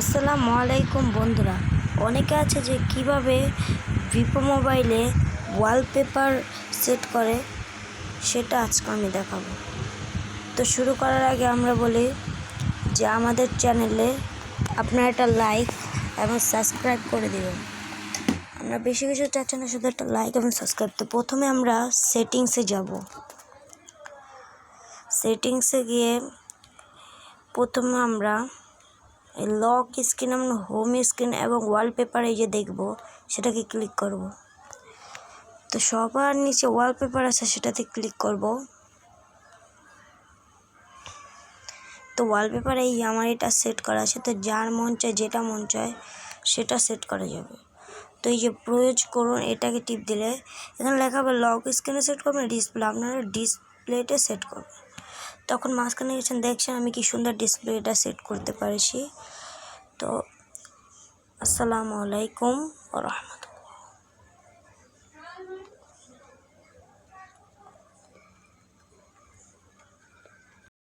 আসসালামু আলাইকুম বন্ধুরা। অনেকে আছে যে কীভাবে ভিভো মোবাইলে ওয়ালপেপার সেট করে, সেটা আজকে আমি দেখাবো। তো শুরু করার আগে আমরা বলি যে আমাদের চ্যানেলে আপনারা একটা লাইক এবং সাবস্ক্রাইব করে দেবেন। আমরা বেশি কিছু চাচ্ছি না, শুধু একটা লাইক এবং সাবস্ক্রাইব। তো প্রথমে আমরা সেটিংসে যাব। সেটিংসে গিয়ে প্রথমে আমরা লক স্ক্রিন আমরা হোম স্ক্রিন এবং ওয়ালপেপার এই যে দেখব, সেটাকে ক্লিক করব। তো সবার নিচে ওয়ালপেপার আছে, সেটাতে ক্লিক করব। তো ওয়ালপেপার এই আমার এটা সেট করা আছে, তো যার মন চায়, যেটা মন চায়, সেটা সেট করা যাবে। তো এই যে প্রয়োজ করুন, এটাকে টিপ দিলে, এখানে লেখা হবে, লক স্ক্রিনে সেট করবেন ডিসপ্লে আপনারা ডিসপ্লেতে সেট করবেন। তখন মাঝখানে গেছেন, দেখছেন আমি কি সুন্দর ডিসপ্লেটা সেট করতে পারছি। তো, আসসালামু আলাইকুম রহমতুল্লাহ।